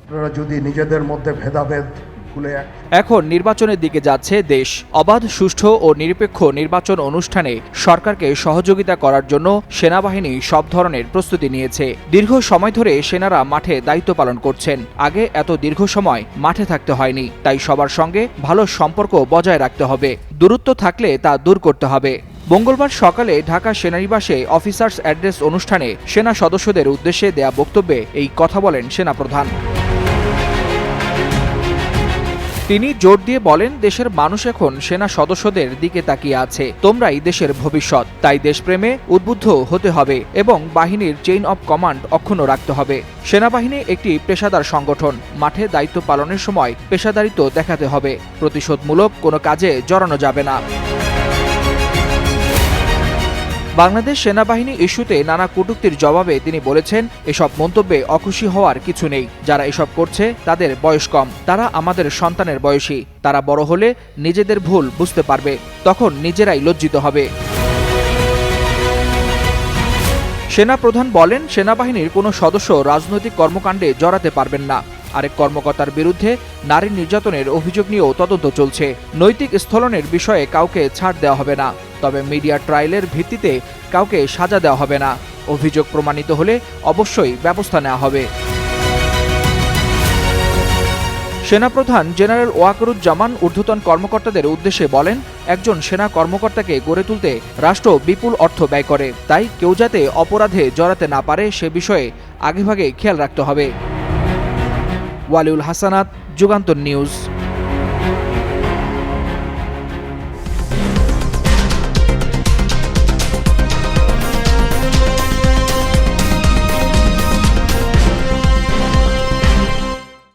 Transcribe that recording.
আপনারা যদি নিজেদের মধ্যে ভেদাভেদ এক এখন নির্বাচনের দিকে যাচ্ছে দেশ। অবাধ, সুষ্ঠু ও নিরপেক্ষ নির্বাচন অনুষ্ঠানে সরকারকে সহযোগিতা করার জন্য সেনাবাহিনী সব ধরনের প্রস্তুতি নিয়েছে। দীর্ঘ সময় ধরে সেনারা মাঠে দায়িত্ব পালন করছেন। আগে এত দীর্ঘ সময় মাঠে থাকতে হয়নি। তাই সবার সঙ্গে ভালো সম্পর্ক বজায় রাখতে হবে। দূরত্ব থাকলে তা দূর করতে হবে। মঙ্গলবার সকালে ঢাকা সেনানিবাসে অফিসার্স অ্যাড্রেস অনুষ্ঠানে সেনা সদস্যদের উদ্দেশ্যে দেয়া বক্তব্যে এই কথা বলেন সেনাপ্রধান। তিনি জোর দিয়ে বলেন, দেশের মানুষ এখন সেনা সদস্যদের দিকে তাকিয়ে আছে। তোমরাই দেশের ভবিষ্যৎ। তাই দেশপ্রেমে উদ্বুদ্ধ হতে হবে এবং বাহিনীর চেইন অব কমান্ড অক্ষুণ্ণ রাখতে হবে। সেনাবাহিনী একটি পেশাদার সংগঠন। মাঠে দায়িত্ব পালনের সময় পেশাদারিত্ব দেখাতে হবে। প্রতিশোধমূলক কোনো কাজে জড়ানো যাবে না। বাংলাদেশ সেনাবাহিনী ইস্যুতে নানা কটূক্তির জবাবে তিনি বলেছেন, এসব মন্তব্যে অখুশি হওয়ার কিছু নেই। যারা এসব করছে, তাদের বয়স কম। তারা আমাদের সন্তানের বয়সী। তারা বড় হলে নিজেদের ভুল বুঝতে পারবে। তখন নিজেরাই লজ্জিত হবে। সেনাপ্রধান বলেন, সেনাবাহিনীর কোনো সদস্য রাজনৈতিক কর্মকাণ্ডে জড়াতে পারবেন না। আরেক কর্মকর্তার বিরুদ্ধে নারী নির্যাতনের অভিযোগ নিয়েও তদন্ত চলছে। নৈতিক স্থলনের বিষয়ে কাউকে ছাড় দেওয়া হবে না। তবে মিডিয়া ট্রায়ালের ভিত্তিতে কাউকে সাজা দেওয়া হবে না। অভিযোগ প্রমাণিত হলে অবশ্যই ব্যবস্থা নেওয়া হবে। সেনাপ্রধান জেনারেল ওয়াকরুজ্জামান ঊর্ধ্বতন কর্মকর্তাদের উদ্দেশ্যে বলেন, একজন সেনা কর্মকর্তাকে গড়ে তুলতে রাষ্ট্র বিপুল অর্থ ব্যয় করে। তাই কেউ যাতে অপরাধে জড়াতে না পারে সে বিষয়ে আগেভাগে খেয়াল রাখতে হবে। ওয়ালিউল হাসানাত, যুগান্তর নিউজ।